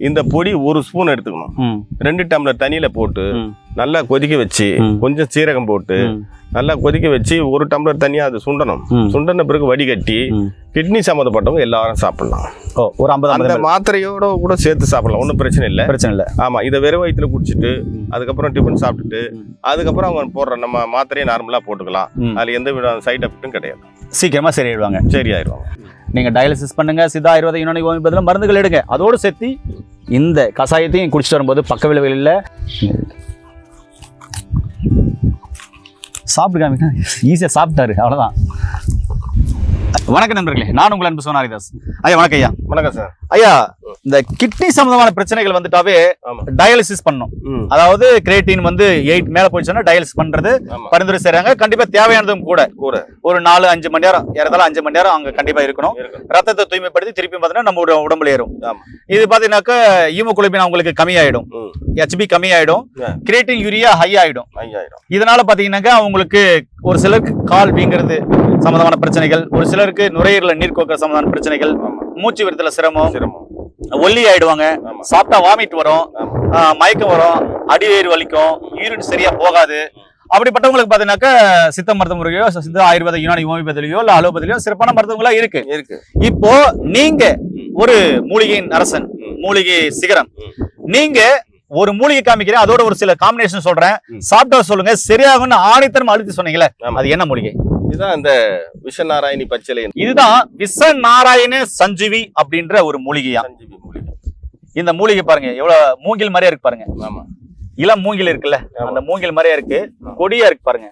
இந்த பொடி ஒரு ஸ்பூன் எடுத்துக்கணும் ரெண்டு டம்ளர் தண்ணியில போட்டு. நல்லா கொதிக்க வச்சு. கொஞ்சம் சீரகம் போட்டு. நல்லா கொதிக்க வச்சு ஒரு டம்ளர் தண்ணியா அது சுண்டணும். சுண்டன பிறகு வடிகட்டி. கிட்னி சம்மந்தப்பட்டவங்க எல்லாரும் சாப்பிடலாம் ஓ ஒரு ஐம்பது அந்த மாத்திரையோட கூட சேர்த்து சாப்பிடலாம் ஒன்றும் பிரச்சனை இல்லை பிரச்சனை இல்லை ஆமா இதை வெறும் வயிற்றுல குடிச்சிட்டு அதுக்கப்புறம் டிஃபன் சாப்பிட்டுட்டு. அதுக்கப்புறம் அவங்க போடுற நம்ம மாத்திரையை நார்மலா போட்டுக்கலாம். அதுல எந்த வித சைட் எஃபெக்ட்டும் கிடையாது சீக்கிரமா சரியாயிடுவாங்க சரி நீங்க டயாலிசிஸ் பண்ணுங்க சித்தா இருபது யூனானி ஹோமியோபதியில் மருந்துகள் எடுங்க. அதோடு சேர்த்து இந்த கஷாயத்தையும் குடிச்சிட்டு வரும்போது பக்க விளைவுகள் இல்லை. சாப்பிட்டு காமிக்க ஈஸியாக சாப்பிட்டாரு அவ்வளோதான் வணக்கம் நண்பர்களே நான் உங்கள் அன்பு சோனாரிதாஸ் ஐயா வணக்கம் ஐயா. வணக்கம் சார். ஐயா இந்த கிட்னி சம்பந்தமான பிரச்சனைகள் வந்துட்டாவே டயாலிசிஸ் பண்ணணும் ம். அதாவது கிரேட்டின் வந்து எயிட் மேல போயிடுச்சுன்னா டயாலிசிஸ் பண்றது பரிந்துரை செய்றாங்க. கண்டிப்பா தேவையானதும் கூட. கூட. ஒரு நாலு அஞ்சு மணி நேரம் ஏறதாலும் அஞ்சு மணி நேரம் அங்க கண்டிப்பா இருக்கணும். ரத்தத்தை தூய்மைப்படுத்தி திருப்பி பார்த்தீங்கன்னா நம்ம உட- உடம்புல ஏறும். இது பாத்தீங்கன்னாக்கா ஹீமோகுளோபின் அவங்களுக்கு கம்மியாயிடும். ஹெச்பி கம்மியாயிடும். ஆ. கிரியேட்டின் யூரியா ஹை ஆயிடும். இதனால பாத்தீங்கன்னாக்கா அவங்களுக்கு ஒரு சிலருக்கு கால் வீங்கிறது சம்பந்தமான பிரச்சனைகள். ஒரு சிலருக்கு நுரையீரல நீர் கோக்க சம்பந்தமான பிரச்சனைகள் மூச்சு விடுதல சிரமம் சிரமம். ஒல்லி ஆயிடுவாங்க. சாப்பிட்டா வாமிட் வரும் மயக்கம் வரும் அடிவேறு வலிக்கும் யூரின் சரியா போகாது. அப்படிப்பட்டவங்களுக்கு பாத்தீங்கன்னாக்கா சித்த மருத்துவ முறையோ சித்த ஆயுர்வேத யுனானி ஹோமியோபதிலையோ இல்ல அலோபதிலையோ சிறப்பான மருத்துவங்களா இருக்கு. இருக்கு. இப்போ நீங்க ஒரு மூலிகையின் அரசன் மூலிகை சிகரம். நீங்க ஒரு மூலிகை காமிக்கிறேன் அதோட ஒரு சில காம்பினேஷன் சொல்றேன். சாப்பிட்டா சொல்லுங்க சரியாகும்னு ஆணித்தரம் அழுத்தி சொன்னீங்களே. அது என்ன மூலிகை? இதுதான் இந்த விஷநாராயணி பச்சிலை. இதுதான் விச நாராயண சஞ்சீவி அப்படின்ற ஒரு மூலிகையா. சஞ்சீவி மூலிகை. இந்த மூலிகை பாருங்க எவ்வளவு மூங்கில் மாதிரியா இருக்கு பாருங்க. ஆமா. இளம் மூங்கில் இருக்குல்ல. அந்த மூங்கில் மாதிரியா இருக்கு. கொடியா இருக்கு பாருங்க.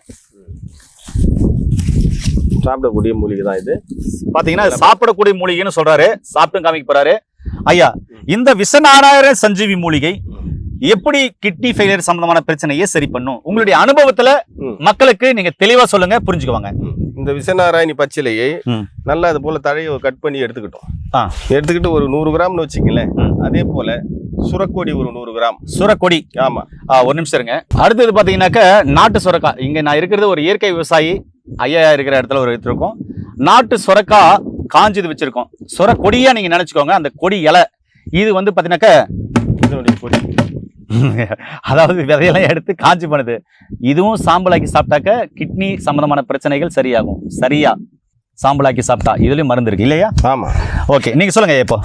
சாப்பிடக்கூடிய மூலிகை தான் இது. பாத்தீங்கன்னா சாப்பிடக்கூடிய மூலிகைன்னு சொல்றாரு சாப்பிட்டு காமிக்க போறாரு. ஐயா இந்த விசநாராயண சஞ்சீவி மூலிகை எப்படி கிட்னி ஃபெயிலியர் சம்பந்தமான பிரச்சனையை சரி பண்ணும்? உங்களுடைய அனுபவத்துல. மக்களுக்கு நீங்க தெளிவா சொல்லுங்க புரிஞ்சுக்குவாங்க. இந்த விஷநாராயணி பச்சிலையை. நல்லா அது போல தழையை கட் பண்ணி எடுத்துக்கிட்டோம். எடுத்துக்கிட்டு ஒரு நூறு கிராம்னு வச்சுக்கங்களேன். ம். அதே போல சுரக்கொடி ஒரு நூறு கிராம். சுரக்கொடி. ஆமா. ஒரு நிமிஷம் இருங்க. அடுத்தது பாத்தீங்கன்னாக்க நாட்டு சுரக்காய். இங்க நான் இருக்கிறது ஒரு இயற்கை விவசாயி ஐயா இருக்கிற இடத்துல ஒரு இருக்கோம் நாட்டு சுரக்காய் காஞ்சது வச்சிருக்கோம். சுர கொடியா நீங்க நினைச்சுக்கோங்க அந்த கொடி இலை. இது வந்து பாத்தீங்கன்னாக்க இதனுடைய பொடி அதாவது விதையெல்லாம் எடுத்து காஞ்சி பண்ணுது இதுவும் சாம்பலாக்கி சாப்பிட்டாக்க கிட்னி சம்பந்தமான பிரச்சனைகள் சரியாகும். சரியா? சாம்பலாக்கி சாப்பிட்டா இதுலயும் மருந்து இருக்கு. இல்லையா? ஆமா. ஓகே நீங்க சொல்லுங்க இப்போ.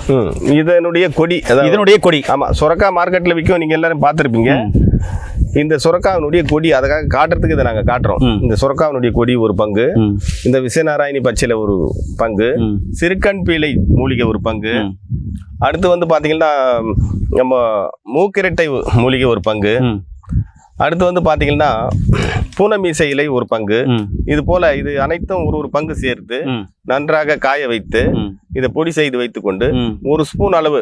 இதனுடைய கொடி இதனுடைய கொடி. ஆமா சுரக்கா மார்க்கெட்ல விற்கும் நீங்க எல்லாரும் பார்த்திருப்பீங்க. இந்த சுரக்காவினுடைய கொடி அதுக்காக காட்டுறதுக்கு இதை நாங்க காட்டுறோம். இந்த சுரக்காவினுடைய கொடி ஒரு பங்கு. இந்த விசயநாராயணி பச்சிலை ஒரு பங்கு. சிறுக்கண் பீலை மூலிகை ஒரு பங்கு. அடுத்து வந்து பாத்தீங்கன்னா நம்ம மூக்கிரட்டை மூலிகை ஒரு பங்கு. அடுத்து வந்து பாத்தீங்கன்னா பூனமீசை இலை ஒரு பங்கு. இது போல இது அனைத்தும் ஒரு ஒரு பங்கு சேர்த்து நன்றாக காய வைத்து இதை பொடி செய்து வைத்துக்கொண்டு ஒரு ஸ்பூன் அளவு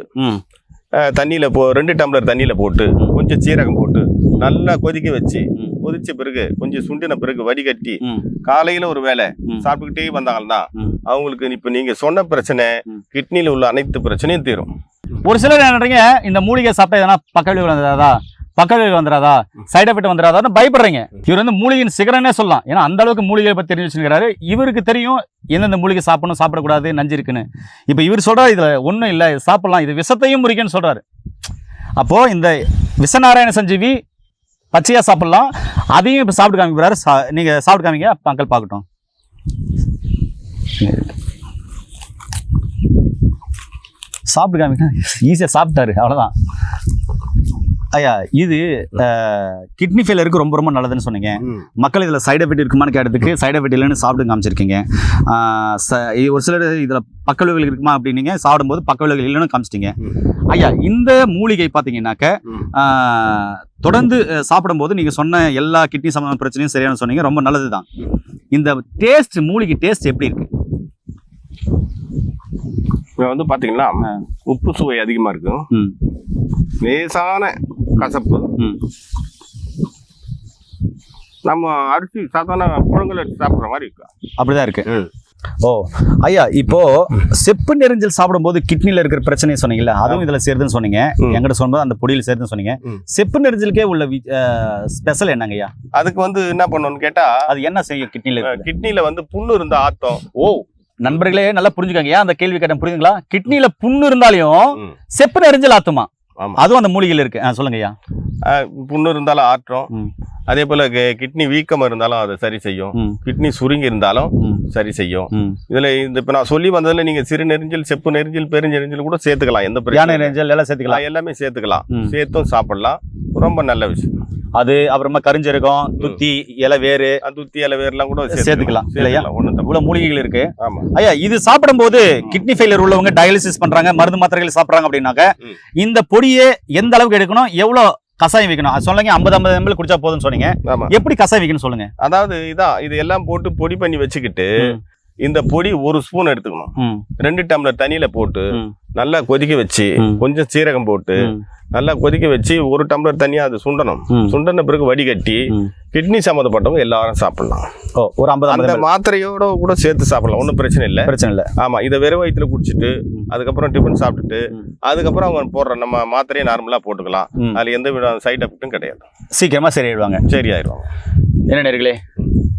தண்ணியில போ ரெண்டு டம்ளர் தண்ணியில போட்டு கொஞ்சம் சீரகம் போட்டு நல்லா கொதிக்க வச்சு. கொதிச்ச பிறகு கொஞ்சம் சுண்டின பிறகு வடிகட்டி காலையில ஒரு வேளை ம். சாப்பிட்டுக்கிட்டே வந்தாங்கன்னா. அவங்களுக்கு இப்ப நீங்க சொன்ன பிரச்சனை ம். கிட்னில உள்ள அனைத்து பிரச்சனையும் தீரும். ஒரு சிலர் என்ன பண்றீங்க? இந்த மூலிகை சாப்பிட்டா எதனா பக்க விளைவு வந்துடாதா பக்க விளைவு வந்துடாதா சைடு எஃபெக்ட் வந்துடாதான்னு பயப்படுறீங்க. இவர் வந்து மூலிகையின் சிகரனே சொல்லலாம். ஏன்னா அந்த அளவுக்கு மூலிகையை பத்தி தெரிஞ்சு வச்சிருக்காரு இவருக்கு தெரியும் எந்தெந்த மூலிகை சாப்பிடணும் சாப்பிடக்கூடாது நஞ்சு இருக்குன்னு. இப்போ இவர் சொல்றாரு இதுல ஒன்றும் இல்லை சாப்பிடலாம் இது விஷத்தையும் முறிக்குன்னு சொல்றாரு. அப்போ இந்த விஷநாராயண சஞ்சீவி பச்சையாக சாப்பிட்லாம். அதையும் இப்போ சாப்பிட்டு காமிக்கிறாரு சா- நீங்கள் சாப்பிட்டு காமிங்க. மக்கள் பார்க்கட்டும். சாப்பிட்டு காமிக்க ஈஸியாக சாப்பிட்டாரு. அவ்வளோதான் ஐயா இது கிட்னி ஃபெயிலருக்கு ரொம்ப ரொம்ப நல்லதுன்னு சொன்னீங்க. மக்கள் இதில் சைடு எஃபெக்ட் இருக்குமான்னு கேட்டதுக்கு சைடு எஃபெக்ட் இல்லைன்னு சாப்பிட்டு காமிச்சிருக்கீங்க. ஒரு சிலர் இதில் பக்க விளைவுகள் இருக்குமா அப்படின்னீங்க சாப்பிடும்போது பக்க விளைவுகள் இல்லைன்னு காமிச்சிட்டீங்க. ஐயா இந்த மூலிகை பார்த்தீங்கன்னாக்க தொடர்ந்து சாப்பிடும்போது நீங்கள் சொன்ன எல்லா கிட்னி சம்பந்தமான பிரச்சனையும் சரியான சொன்னீங்க ரொம்ப நல்லது தான் இந்த டேஸ்ட் மூலிகை டேஸ்ட் எப்படி இருக்கு? இப்ப வந்து பாத்தீங்கன்னா உப்பு சுவை அதிகமா இருக்கும். லேசான கசப்பு. நம்ம அரிசி சாதாரண புழங்கல் அரிசி சாப்பிட்ற மாதிரி இருக்கும் அப்படிதான் இருக்கு. ஓ ஐயா இப்போ செப்பு நெரிஞ்சல் சாப்பிடும்போது கிட்னில இருக்கிற பிரச்சனையை சொன்னீங்கல்ல அதுவும் இதுல சேருதுன்னு சொன்னீங்க. என்கிட்ட சொன்னது அந்த பொடியில் சேருதுன்னு சொன்னீங்க. செப்பு நெரிஞ்சலுக்கே உள்ள ஸ்பெஷல் என்னங்க ஐயா? அதுக்கு வந்து என்ன பண்ணணும்னு கேட்டா அது என்ன செய்யும் கிட்னில கிட்னில வந்து புண்ணு இருந்தா ஆத்தம். ஓ. நண்பர்களே நல்லா புரிஞ்சுக்கங்க ஏன் அந்த கேள்வி கேட்டேன் புரியுதுங்களா கிட்னில புண்ணு இருந்தாலையும். செப்பு நெரிஞ்சல் ஆத்துமா? ஆமா. அதுவும் அந்த மூலிகையில் இருக்கு. ஆ, சொல்லுங்க ஐயா. புண்ணு இருந்தாலும் ஆற்றும். அதே போல கிட்னி வீக்கம் இருந்தாலும் அதை சரி செய்யும். கிட்னி சுருங்கி இருந்தாலும் சரி செய்யும். இதுல இந்த இப்ப நான் சொல்லி வந்ததுல நீங்க சிறு நெரிஞ்சல் செப்பு நெரிஞ்சல் பெருநெரிஞ்சல் கூட சேர்த்துக்கலாம். எந்த பிரச்சனை. நெஞ்சல் எல்லாம் சேர்த்துக்கலாம். எல்லாமே சேர்த்துக்கலாம். சேர்த்தும் சாப்பிடலாம். ரொம்ப நல்ல விஷயம். அது அப்புறமா கரிஞ்சீரகம் துத்தி இலை வேறு துத்தி இலை வேர்லாம் கூட சேர்த்துக்கலாம், இல்லையா? இவ்வளவு மூலிகைகள் இருக்கு. ஐயா இது சாப்பிடும்போது கிட்னி ஃபெயிலியர் உள்ளவங்க டயாலிசிஸ் பண்றாங்க மருந்து மாத்திரைகள் சாப்பிடுறாங்க அப்படின்னாக்க. இந்த பொடியை எந்த அளவுக்கு எடுக்கணும் எவ்வளவு கசாயம் வைக்கணும்? அது சொல்லுங்க ஐம்பது ஐம்பது எம்எல் குடிச்சா போதும்னு சொன்னீங்க. எப்படி கசாயம் வைக்கணும் சொல்லுங்க. அதாவது இதான் இது எல்லாம் போட்டு பொடி பண்ணி வச்சுக்கிட்டு. இந்த பொடி ஒரு ஸ்பூன் எடுத்துக்கணும். ரெண்டு டம்ளர் தண்ணியில போட்டு நல்லா கொதிக்க வச்சு. கொஞ்சம் சீரகம் போட்டு நல்லா கொதிக்க வச்சு ஒரு டம்ளர் தண்ணியா அது சுண்டணும். சுண்டன பிறகு வடிகட்டி. கிட்னி சம்மந்தப்பட்டவங்க எல்லாரும் சாப்பிடலாம். ஓ ஒரு ஐம்பது அந்த மாத்திரையோட கூட சேர்த்து சாப்பிடலாம். ஒன்றும் பிரச்சனை இல்லை. பிரச்சனை இல்ல. ஆமா இதை வெறும் வயிற்றுல குடிச்சிட்டு. அதுக்கப்புறம் டிஃபன் சாப்பிட்டுட்டு. அதுக்கப்புறம் அவங்க போடுற நம்ம மாத்திரையை நார்மலா போட்டுக்கலாம். அதுல எந்த வித சைட் எஃபெக்ட்டும் கிடையாது. சீக்கிரமா சரியாயிடுவாங்க. சரி ஆயிடுவாங்க என்ன நேர்களே?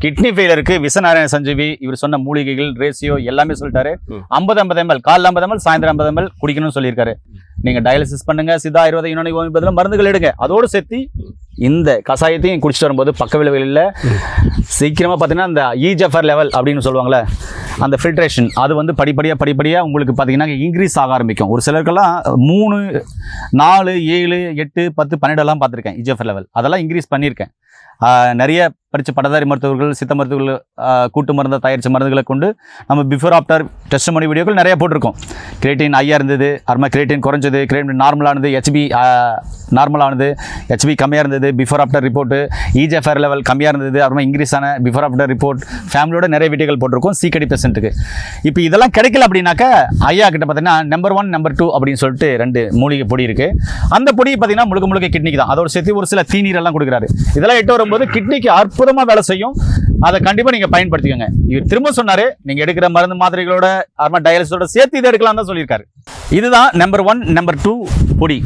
கிட்னி ஃபெயிலருக்கு விசநாராயண சஞ்சீவி இவர் சொன்ன மூலிகைகள் ரேசியோ எல்லாமே சொல்லிட்டாரு. ஐம்பது ஐம்பது எம்எல் காலைல ஐம்பது எம்எல் சாயந்தரம் ஐம்பது எம்எல் குடிக்கணும்னு சொல்லியிருக்காரு. நீங்க டயாலிசிஸ் பண்ணுங்க சித்தா ஆயுர்வேத யுனானி ஹோமியோபதியில மருந்துகள் எடுங்க. அதோடு சேர்த்து இந்த கஷாயத்தையும் குடிச்சிட்டு வரும்போது பக்க விளைவுகளில் சீக்கிரமா பார்த்தீங்கன்னா இந்த ஈஜஃபர் லெவல் அப்படின்னு சொல்லுவாங்கல்ல அந்த ஃபில்ட்ரேஷன் அது வந்து படிப்படியாக படிப்படியாக உங்களுக்கு பார்த்தீங்கன்னா இன்க்ரீஸ் ஆக ஆரம்பிக்கும். ஒரு சிலருக்கெல்லாம் மூணு நாலு ஏழு எட்டு பத்து பன்னெண்டெல்லாம் பார்த்துருக்கேன் இஜஃபர் லெவல் அதெல்லாம் இன்க்ரீஸ் பண்ணியிருக்கேன். நிறைய படித்த பட்டதாரி மருத்துவர்கள் சித்த மருத்துவர்கள் கூட்டு மருந்தை தயாரித்த மருந்துகளை கொண்டு நம்ம பிஃபோர் ஆஃப்டர் டெஸ்ட் மணி வீடியோக்கள் நிறையா போட்டிருக்கோம். கிரேட்டின் ஐயா இருந்தது அப்புறமா கிரேட்டின் குறைஞ்சது கிரேட்டின் நார்மலானது ஹெச்பி நார்மலானது ஹெச்பி கம்மியாக இருந்தது before after report eGFR level கம்மியாக இருந்தது அப்புறமா இன்க்ரீஸ் ஆன பிஃபோர் ஆஃப்டர் ரிப்போர்ட் ஃபேமிலியோட நிறைய வீடியோகள் போட்டிருக்கோம் சீக்கடி பெர்சென்ட்டுக்கு இப்போ இதெல்லாம் கிடைக்கல அப்படின்னாக்கா ஐயா கிட்ட பார்த்தீங்கன்னா நம்பர் ஒன் நம்பர் டூ அப்படின்னு சொல்லிட்டு ரெண்டு மூலிகை பொடி இருக்குது அந்த பொடி பார்த்தீங்கன்னா முழுக்க முழுக்க கிட்னிக்கு தான். அதோட சேர்த்து ஒரு சில தீநீரெல்லாம் கொடுக்குறாரு. இதெல்லாம் எட்டு வரும்போது கிட்னிக்கு அற்புதமாக வேலை செய்யும். அதை கண்டிப்பாக நீங்கள் பயன்படுத்திக்கோங்க. இவர் திரும்ப சொன்னார் நீங்கள் எடுக்கிற மருந்து மாத்திரைகளோட அப்புறமா டயாலிஸோட சேர்த்து இதை எடுக்கலாம் தான் சொல்லியிருக்காரு. இதுதான் நம்பர் ஒன் நம்பர் டூ பொடி.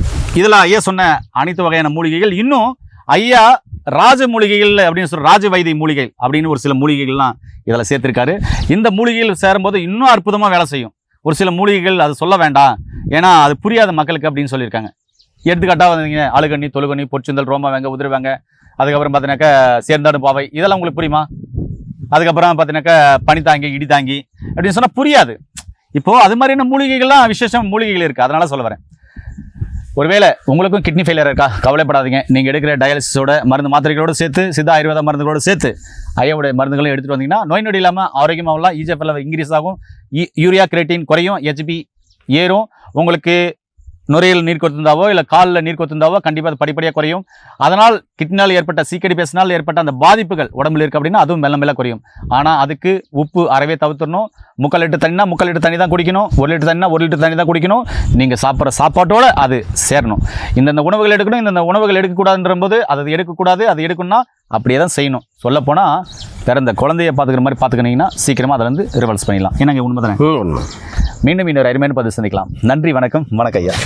இதில் ஐயா சொன்ன அனைத்து வகையான மூலிகைகள். இன்னும் ஐயா ராஜ மூலிகைகள் அப்படின்னு சொல்ற ராஜ வைத்திய மூலிகை அப்படின்னு ஒரு சில மூலிகைகள்லாம் இதில் சேர்த்திருக்காரு. இந்த மூலிகைகள் சேரும்போது இன்னும் அற்புதமாக வேலை செய்யும். ஒரு சில மூலிகைகள் அது சொல்ல வேண்டாம். ஏன்னா அது புரியாத மக்களுக்கு அப்படின்னு சொல்லியிருக்காங்க. எடுத்துக்காட்டாக வந்தீங்க அழுகண்ணி தொழுகண்ணி பொற்சுந்தல் ரோமா வெங்க உதிர்வாங்க அதுக்கப்புறம் பார்த்தீங்கன்னாக்கா சேர்ந்தாடு பாவை. இதெல்லாம் உங்களுக்கு புரியுமா? அதுக்கப்புறம் பார்த்தீங்கன்னாக்கா பனித்தாங்கி இடிதாங்கி அப்படின்னு சொன்னால் புரியாது. இப்போது அது மாதிரியான மூலிகைகள்லாம் விசேஷம் மூலிகைகள் இருக்குது அதனால் சொல்ல வரேன். ஒருவேளை உங்களுக்கும் கிட்னி ஃபெயிலியர் இருக்கா? கவலைப்படாதீங்க. நீங்கள் எடுக்கிற டயாலிசிஸோட மருந்து மாத்திரைகளோடு சேர்த்து சித்தா ஆயுர்வேத மருந்துகளோடு சேர்த்து ஐயாவுடைய மருந்துகளும் எடுத்துகிட்டு வந்தீங்கன்னா நோய் நொடி இல்லாமல் ஆரோக்கியமாகலாம் ஈஜிஎஃப்எல் இன்க்ரீஸ் ஆகும். யூரியா கிரேட்டின் குறையும் ஹெச்பி ஏறும். உங்களுக்கு நுரையில் நீர் கொத்திருந்தாவோ இல்லை காலில் நீர் கொத்திருந்தாவோ கண்டிப்பாக அது படிப்படியாக குறையும். அதனால் கிட்னால் ஏற்பட்ட சீக்கடி பேசினால் ஏற்பட்ட அந்த பாதிப்புகள் உடம்புல இருக்குது அப்படின்னா அதுவும் மெல்ல மெல்ல குறையும். ஆனால் அதுக்கு உப்பு அறவே தவிர்த்துடணும். முக்கால் லிட்டர் தண்ணினா முக்கால் லிட்டர் தண்ணி தான் குடிக்கணும். ஒரு லிட்டர் தண்ணினா ஒரு லிட்டர் தண்ணி தான் குடிக்கணும். நீங்கள் சாப்பிட்ற சாப்பாட்டோட அது சேரணும். இந்தந்த உணவுகள் எடுக்கணும் இந்தந்த உணவுகள் எடுக்கக்கூடாதுன்ற போது அது எடுக்கக்கூடாது அது எடுக்கணும்னா அப்படியே தான் செய்யணும். சொல்லப்போனால் பிறந்த குழந்தைய பார்த்துக்கிற மாதிரி பார்த்துக்கினீங்கன்னா சீக்கிரமாக அதை வந்து ரிவல்ஸ் பண்ணிடலாம். என்னங்க உண்மை. மீண்டும் இன்னொரு அருமையான பதிவு சந்திக்கலாம். நன்றி வணக்கம் வணக்கம் ஐயா.